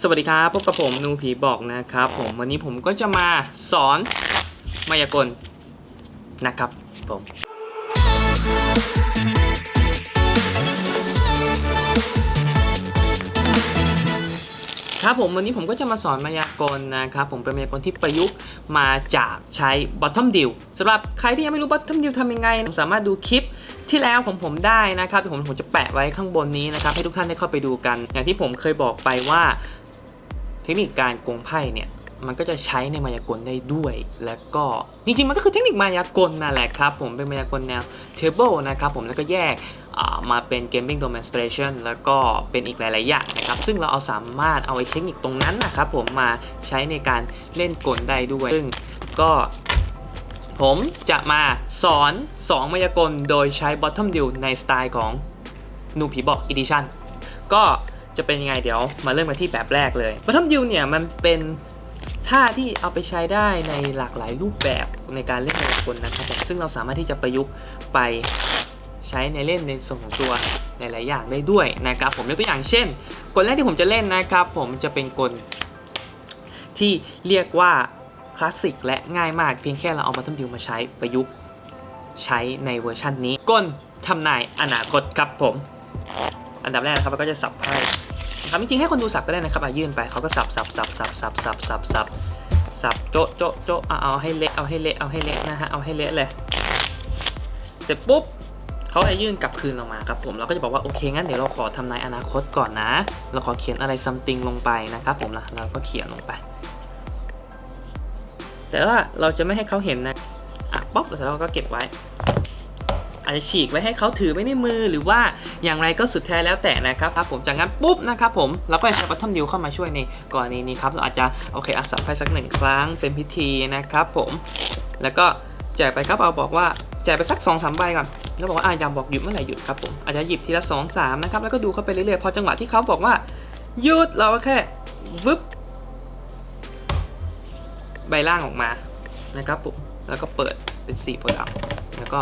สวัสดีครับพบกับผมนูผีบอกนะครับผมวันนี้ผมก็จะมาสอนมายากลนะครับผมครับผมวันนี้ผมก็จะมาสอนมายากลนะครับผมเป็นมายากลที่ประยุกต์มาจากใช้ bottom deal สำหรับใครที่ยังไม่รู้ bottom deal ทำยังไงผมสามารถดูคลิปที่แล้วของผมได้นะครับผมผมจะแปะไว้ข้างบนนี้นะครับให้ทุกท่านได้เข้าไปดูกัน อย่างที่ผมเคยบอกไปว่า เทคนิคการโกงไพ่เนี่ยมันก็จะใช้ในมายากลได้ด้วย แล้วก็จริงๆ มันก็คือเทคนิคมายากลนั่นแหละครับผมเป็นมายากลแนว table นะครับผมแล้วก็แยกมาเป็น gaming demonstration แล้วก็เป็นอีกหลาย ๆ อย่างนะครับ ซึ่งเราเอาสามารถเอาไอ้เทคนิคตรงนั้นนะครับผมมาใช้ในการเล่นกลได้ด้วย ซึ่งก็ผมจะมาสอน 2 มายากลโดยใช้ bottom deal ในสไตล์ของนูผีบอก edition ก็ จะเป็นยังไงเดี๋ยวมาเริ่มกันที่แบบแรกเลย bottom deal เนี่ยมันเป็นท่าที่เอาไปใช้ได้ในหลากหลายรูปแบบในการเล่นมายากลนะครับผมซึ่งเราสามารถที่จะประยุกต์ไปใช้ในเล่นในส่วนของตัวในหลายอย่างได้ด้วยนะครับผมยกตัวอย่างเช่น กลแรกที่ผมจะเล่นนะครับ ผมจะเป็นกลที่เรียกว่าคลาสสิกและง่ายมากเพียงแค่เราเอา bottom deal มาใช้ประยุกต์ใช้ในเวอร์ชันนี้กลทำนายอนาคตครับผม อันดับแรกครับเราก็จะสับไพ่ นะครับจริงๆให้คนดูสับก็ได้นะครับอะยื่นไปเขาก็สับสับสับสับสับสับสับสับสับโจะโจะโจะเอาเอาให้เละเอาให้เละเอาให้เละนะฮะเอาให้เละเลยเสร็จปุ๊บเขาจะยื่นกลับคืนเรามาครับผมเราก็จะบอกว่าโอเคงั้นเดี๋ยวเราขอทำนายอนาคตก่อนนะ เราขอเขียนอะไรซัมติงลงไปนะครับผมนะเราก็เขียนลงไป แต่ว่าเราจะไม่ให้เขาเห็นนะอะป๊อปแล้วเราก็เก็บไว้ อาจจะฉีกไว้ให้เขาถือไว้ในมือหรือว่าอย่างไรก็สุดแท้แล้วแต่นะครับครับผมจากนั้นปุ๊บนะครับผมเราก็ใช้บัตทอมดิวเข้ามาช่วยในกรณีนี้ครับเราอาจจะโอเคอัสับไพ่สักหนึ่งครั้งเป็นพิธีนะครับผมแล้วก็แจกไปครับเอาบอกว่าแจกไปสัก2อสามใบก่อนแล้วบอกว่าอะอยาบอกหยุดเมื่อไหร่หยุดครับผมอาจจะหยิบทีละ2อสามนะครับแล้วก็ดูเข้าไปเรื่อยๆพอจังหวะที่เขาบอกว่าหยุดเราก็แค่วึบใบล่างออกมานะครับผมแล้วก็เปิดเป็น4โพธิ์ดำแล้วก็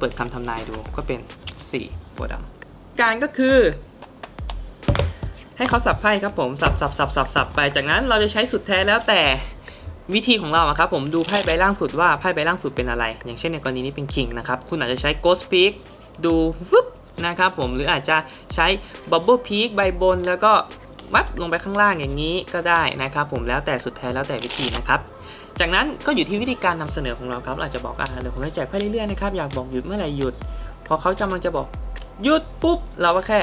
เปิดคำทำนายดูก็เป็น4โพธิ์ดำการก็คือ ให้เขาสับไพ่ครับผมสับสับสับสับสับไปจากนั้นเราจะใช้สุดแท้แล้วแต่วิธีของเราครับผมดูไพ่ใบล่างสุดว่าไพ่ใบล่างสุดเป็นอะไร อย่างเช่นในกรณีนี้เป็น King นะครับ คุณอาจจะใช้ Ghost Peak ดูฟึบนะครับผมหรืออาจจะใช้ Bubble Peak ใบบน แล้วก็วับลงไปข้างล่างอย่างนี้ก็ได้นะครับผมแล้วแต่สุดแท้แล้วแต่วิธีนะครับ จากนั้นก็อยู่ที่วิธีการนำเสนอของเราครับเราอาจจะบอกอ่าเดี๋ยวผมจะแจกไพ่เรื่อยๆนะครับอยากบอกหยุดเมื่อไหร่หยุด พอเขาจำลังจะบอกหยุดปุ๊บ เราก็แค่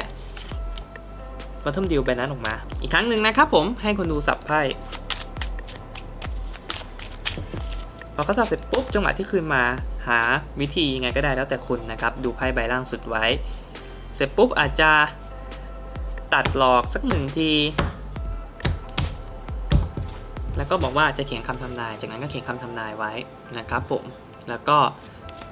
มาทุ่มดิวใบนั้นออกมา อีกครั้งหนึ่งนะครับผมให้คนดูสับไพ่พอเขาสับเสร็จปุ๊บจังหวะที่คืนมาหาวิธียังไงก็ได้แล้วแต่คุณนะครับ ดูไพ่ใบล่างสุดไว้ เสร็จปุ๊บอาจจะตัดหลอกสักหนึ่งที แล้วก็บอกว่าจะเขียนคำทำนาย จากนั้นก็เขียนคำทำนายไว้นะครับผม แล้วก็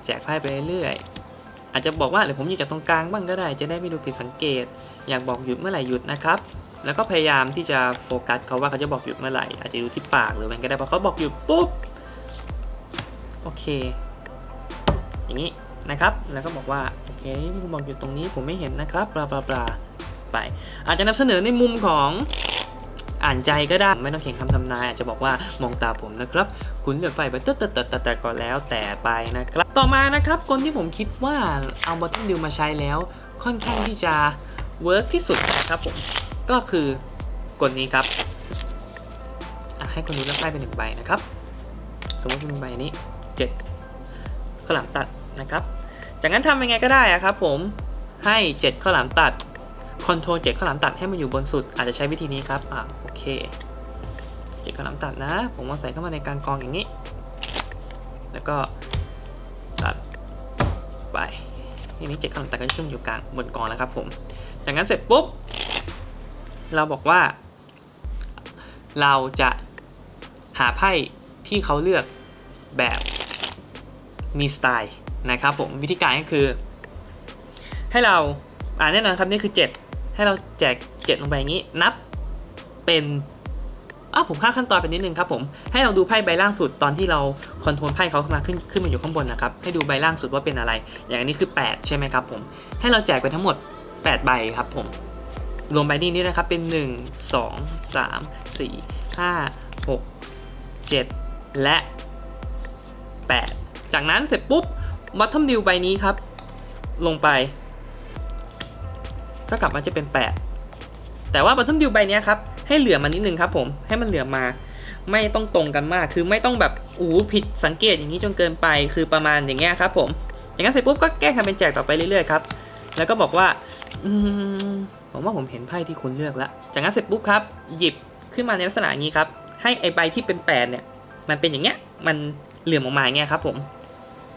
แจกไพ่ไปเรื่อยๆอาจจะบอกว่าเดี๋ยวผมหยุดจากตรงกลางบ้างก็ได้ จะได้ไม่ดูผิดสังเกต อยากบอกหยุดเมื่อไหร่หยุดนะครับ แล้วก็พยายามที่จะโฟกัสเขาว่าเขาจะบอกหยุดเมื่อไหร่ อาจจะดูที่ปากหรือมันก็ได้พอเขาบอกหยุดปุ๊บ โอเค อย่างนี้นะครับ แล้วก็บอกว่าโอเคคุณบอกหยุดตรงนี้ผมไม่เห็นนะครับ บลาบลาบลาไป อาจจะนำเสนอในมุมของ อ่านใจก็ได้ไม่ต้องเขียนคำทำนาย อาจจะบอกว่ามองตาผมนะครับ คุณเลือกไปไปตอะเตอะเตอะเตอะแต่ก็แล้วแต่ไปนะครับ ต่อมานะครับคนที่ผมคิดว่าเอาบอททอมดิวมาใช้แล้ว ค่อนข้างที่จะเวิร์กที่สุดนะครับผมก็คือกลนี้ครับให้คนดูเลือกไพ่เป็นหนึ่งใบนะครับ สมมติเป็นใบนี้เจ็ดข้าวหลามตัดนะครับ จากนั้นทำยังไงก็ได้ครับผมให้เจ็ดข้าวหลามตัด คอนโทรลเจ็ดข้าวหลามตัดให้มันอยู่บนสุด อาจจะใช้วิธีนี้ครับอะโอเคเจ็ดข้าวหลามตัดนะ ผมมาใส่เข้ามาในการกองอย่างนี้ แล้วก็ตัดไปทีนี้เจ็ดข้าวหลามตัดก็จะขึ้นอยู่กลางบนกองแล้วครับผมจากนั้นเสร็จปุ๊บเราบอกว่า เราจะหาไพ่ที่เขาเลือกแบบมีสไตล์นะครับผมวิธีการก็คือ ให้เราอ่านแน่นอนครับนี่คือ 7 ให้เราแจก 7 ลงไปอย่างนี้ นับเป็นอ้าผมข้ามขั้นตอนไปนิดนึงครับผม ให้เราดูไพ่ใบล่างสุดตอนที่เราคอนโทรลไพ่เขาเข้ามาขึ้นขึ้นมาอยู่ข้างบนนะครับ ให้ดูใบล่างสุดว่าเป็นอะไร อย่างนี้คือ 8 ใช่ไหมครับผม ให้เราแจกไปทั้งหมด 8 ใบครับผม รวมใบนี้นี้นะครับเป็น 1 2 3 4 5 6 7 และ 8 จากนั้นเสร็จปุ๊บ bottom dew ใบนี้ครับ ลงไป ก็กลับมาจะเป็น 8 แต่ว่า bottom dew ใบนี้ครับให้เหลือมานิดนึงครับผมให้มันเหลือมาไม่ต้องตรงกันมาก คือไม่ต้องแบบอู้ผิดสังเกตอย่างนี้จนเกินไป คือประมาณอย่างเงี้ยครับผม อย่างนั้นเสร็จปุ๊บก็แก้ทำเป็นแจกต่อไปเรื่อยๆครับ แล้วก็บอกว่า อืม ผมว่าผมเห็นไพ่ที่คุณเลือกแล้ว จากนั้นเสร็จปุ๊บครับ หยิบขึ้นมาในลักษณะนี้ครับ ให้ไอใบที่เป็นแปดเนี่ย มันเป็นอย่างเงี้ย มันเหลื่อมออกมาง่างเงี้ยครับผม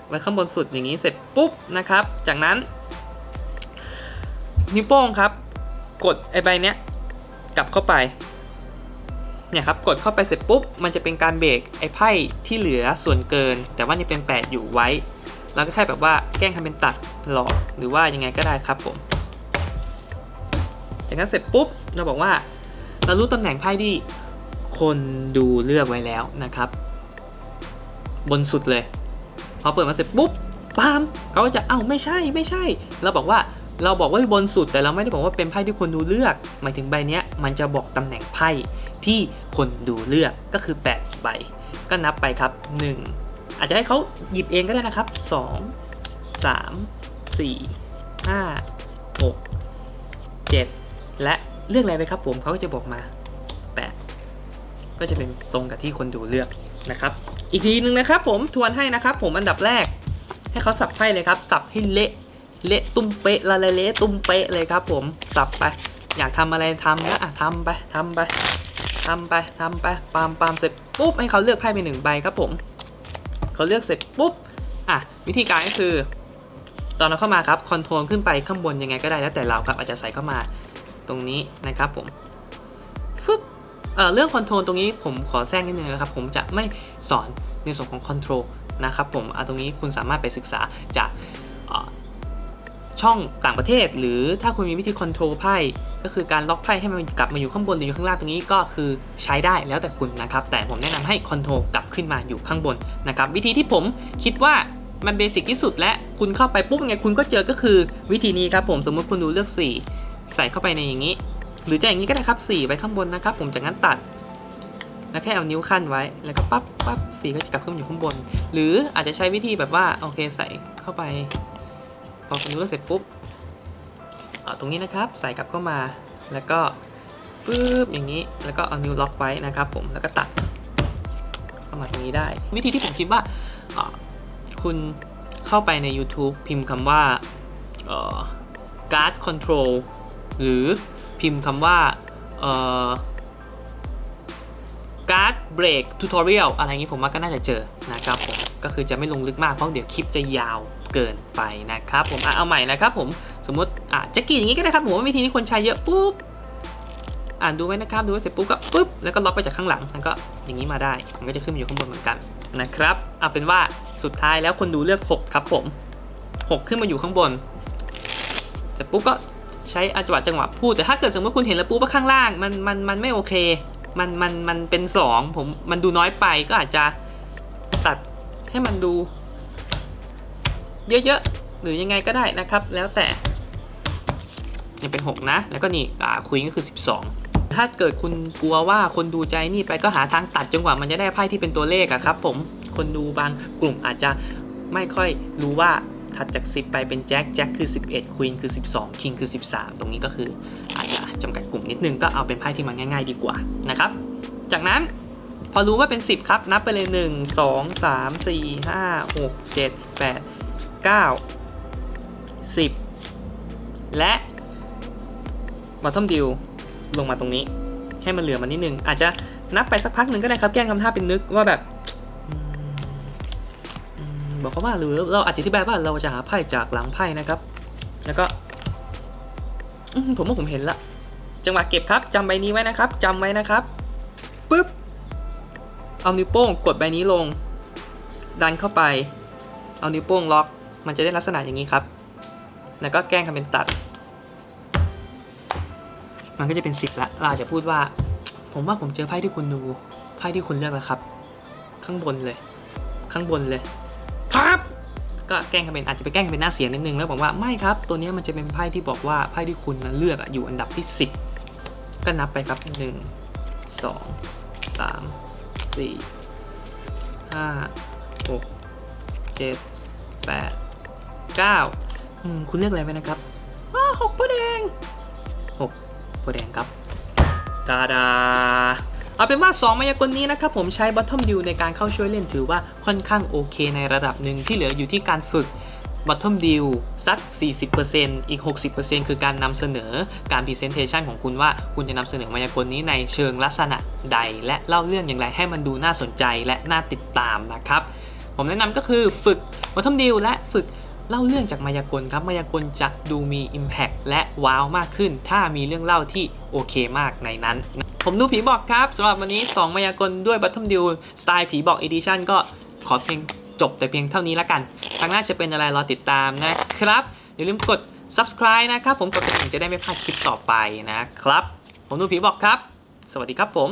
ไว้ข้างบนสุดอย่างนี้เสร็จปุ๊บนะครับ จากนั้น นิ้วโป้งครับ กดไอใบเนี้ยกลับเข้าไปเนี่ยครับกดเข้าไปเสร็จปุ๊บมันจะเป็นการเบรกไอ้ไพ่ที่เหลือส่วนเกิน แต่ว่ายังเป็น 8 อยู่ไว้แล้วก็แค่แบบว่าแกล้งทำเป็นตัดหลอกหรือว่ายังไงก็ได้ครับผมจากนั้นเสร็จปุ๊บเราบอกว่าเรารู้ตำแหน่งไพ่ที่คนดูเลือกไว้แล้วนะครับ บนสุดเลย พอเปิดมาเสร็จปุ๊บปามเขาจะเอ้าไม่ใช่ไม่ใช่ เราบอกว่า เราบอกว่าบนสุดแต่เราไม่ได้บอกว่าเป็นไพ่ที่คนดูเลือก หมายถึงใบนี้มันจะบอกตำแหน่งไพ่ที่คนดูเลือกก็คือ8ใบก็นับไปครับ 1 อาจจะให้เขาหยิบเองก็ได้นะครับ 2 3 4 5 6 7 และเลือกอะไรไปครับผมเขาก็จะบอกมา 8 ก็จะเป็นตรงกับที่คนดูเลือกนะครับ อีกทีนึงนะครับผมทวนให้นะครับผมอันดับแรก ให้เขาสับไพ่เลยครับ สับให้เละ เละตุ้มเป๊ะละละเละตุ้มเป๊ะเลยครับ ผมสับไป อยากทำอะไรทำนะอะทำไปทำไปทำไปทำไปปามปามเสร็จปุ๊บให้เขาเลือกไพ่ไปหนึ่งใบครับผมเขาเลือกเสร็จปุ๊บอะวิธีการก็คือ ตอนเราเข้ามาครับคอนโทรลขึ้นไปข้างบนยังไงก็ได้แล้วแต่เราครับอาจจะใส่เข้ามาตรงนี้นะครับผมฟึบเอ่อเรื่องคอนโทรลตรงนี้ผมขอแทรกนิดนึงนะครับผมจะไม่สอนในส่วนของคอนโทรลนะครับผมอะตรงนี้คุณสามารถไปศึกษาจาก ช่องต่างประเทศ หรือถ้าคุณมีวิธีคอนโทรลไพ่ก็คือการล็อกไพ่ให้มันกลับมาอยู่ข้างบนหรืออยู่ข้างล่างตรงนี้ก็คือใช้ได้แล้วแต่คุณนะครับ แต่ผมแนะนำให้คอนโทรลกลับขึ้นมาอยู่ข้างบนนะครับ วิธีที่ผมคิดว่ามันเบสิกที่สุดและคุณเข้าไปปุ๊บไงคุณก็เจอก็คือวิธีนี้ครับผมสมมุติคุณดูเลือก 4 ใส่เข้าไปในอย่างนี้ หรือจะอย่างนี้ก็ได้ครับ4ไว้ข้างบนนะครับ ผมจากนั้นตัดแล้วแค่เอานิ้วขั้นไว้แล้วก็ปั๊บปั๊บสีก็จะกลับขึ้นมาอยู่ข้างบน หรืออาจจะใช้วิธีแบบว่าโอเคใส่เข้าไป พอคุณนิ้วเสร็จปุ๊บตรงนี้นะครับใส่กลับเข้ามาแล้วก็ปึ๊บอย่างนี้ แล้วก็เอานิ้วล็อกไว้นะครับ ผมแล้วก็ตัดเข้ามาตรงนี้ได้ วิธีที่ผมคิดว่าคุณเข้าไปใน YouTube พิมพ์คำว่าเอ่อ guard control หรือพิมพ์คำว่าเอ่อ guard break tutorial อะไรอย่างนี้ผมว่าก็น่าจะเจอนะครับผม ก็คือจะไม่ลงลึกมากเพราะเดี๋ยวคลิปจะยาว เกินไปนะครับผมอะเอาใหม่นะครับผมสมมติอะจะกรีดอย่างนี้ก็ได้ครับผมว่าวิธีนี้คนใช้เยอะปุ๊บอ่านดูไว้นะครับดูไว้เสร็จปุ๊บก็ปุ๊บแล้วก็ล็อกไปจากข้างหลังแล้วก็อย่างนี้มาได้มันก็จะขึ้นมาอยู่ข้างบนเหมือนกันนะครับเอาเป็นว่าสุดท้ายแล้วคนดูเลือก 6 ครับผม 6 ขึ้นมาอยู่ข้างบนเสร็จปุ๊บก็ใช้จังหวะจังหวะพูดแต่ถ้าเกิดสมมติคุณเห็นแล้วปุ๊บว่าข้างล่างมันมันมันไม่โอเค มันมันมันเป็น 2 ผมมันดูน้อยไปก็อาจจะตัดให้มันดู เยอะๆ หรือยังไงก็ได้นะครับ แล้วแต่ยังเป็น 6 นะ แล้วก็นี่อ่าคุยก็คือ 12 ถ้าเกิดคุณกลัวว่าคนดูใจนี่ไปก็หาทางตัดจนกว่ามันจะได้ไพ่ที่เป็นตัวเลขอะครับผมคนดูบางกลุ่มอาจจะไม่ค่อยรู้ว่าถัดจาก 10 ไปเป็นแจ็คแจ็คคือ 11ควีนคือ 12 คิงคือ 13 ตรงนี้ก็คืออาจจะจำกัดกลุ่มนิดนึงก็เอาเป็นไพ่ที่มันง่าย ๆ ดีกว่านะครับ จากนั้นพอรู้ว่าเป็น 10 ครับ นับไปเลย 1 2 3 4 5 6 7 8 9 10 และ bottom dew ลงมาตรงนี้ ให้มันเหลือมานิดนึง อาจจะนับไปสักพักหนึ่งก็ได้ครับแกล้งทำท่าเป็นนึกว่าแบบบอกเขาว่าหรือเราอาจจะอธิบายว่าเราจะหาไพ่จากหลังไพ่นะครับ แล้วก็ผมว่าผมเห็นละ จังหวะเก็บครับจำใบนี้ไว้นะครับจำไว้นะครับปึ๊บเอานิ้วโป้งกดใบนี้ลง ดันเข้าไป เอานิ้วโป้งล็อก มันจะได้ลักษณะอย่างนี้ครับ แล้วก็แกล้งทำเป็นตัด มันก็จะเป็นสิบละเราอาจจะพูดว่า ผมว่าผมเจอไพ่ที่คุณดูไพ่ที่คุณเลือกแล้วครับ ข้างบนเลย ข้างบนเลยพับก็แกล้งกันเป็นอาจจะไปแกล้งกันเป็นหน้าเสียนิดนึงแล้วบอกว่าไม่ครับ ตัวนี้มันจะเป็นไพ่ที่บอกว่าไพ่ที่คุณนั้นเลือกอะอยู่อันดับที่ 10 ก็นับไปครับ 1 2 3 4 5 6 7 8 9อืมคุณเลือกอะไรไปนะครับอ้าหกโพธิ์แดงหกโพธิ์แดงครับตาดาเอาเป็นว่า 2 มายากลนี้นะครับผมใช้ Bottom Dew ในการเข้าช่วยเล่นถือว่าค่อนข้างโอเคในระดับหนึ่งที่เหลืออยู่ที่การฝึก Bottom Dew สัก 40%อีก 60%คือการนำเสนอการ Presentation ของคุณว่าคุณจะนำเสนอมายากลนี้ในเชิงลักษณะใด และเล่าเรื่องอย่างไรให้มันดูน่าสนใจและน่าติดตามนะครับ ผมแนะนำก็คือฝึก Bottom Dew และฝึก เล่าเรื่องจากมายากลครับมายากลจะดูมี Impact และว้าวมากขึ้น ถ้ามีเรื่องเล่าที่โอเคมากในนั้น ผมดูผีบอกครับสำหรับวันนี้ 2 มายากลด้วย Bottom Dew สไตล์ผีบอก Edition ก็ขอเพียงจบแต่เพียงเท่านี้ละกันครั้งหน้าจะเป็นอะไรรอติดตามนะครับ อย่าลืมกด subscribe นะครับ ผมกดกระดิ่งจะได้ไม่พลาดคลิปต่อไปนะครับ ผมดูผีบอกครับ สวัสดีครับผม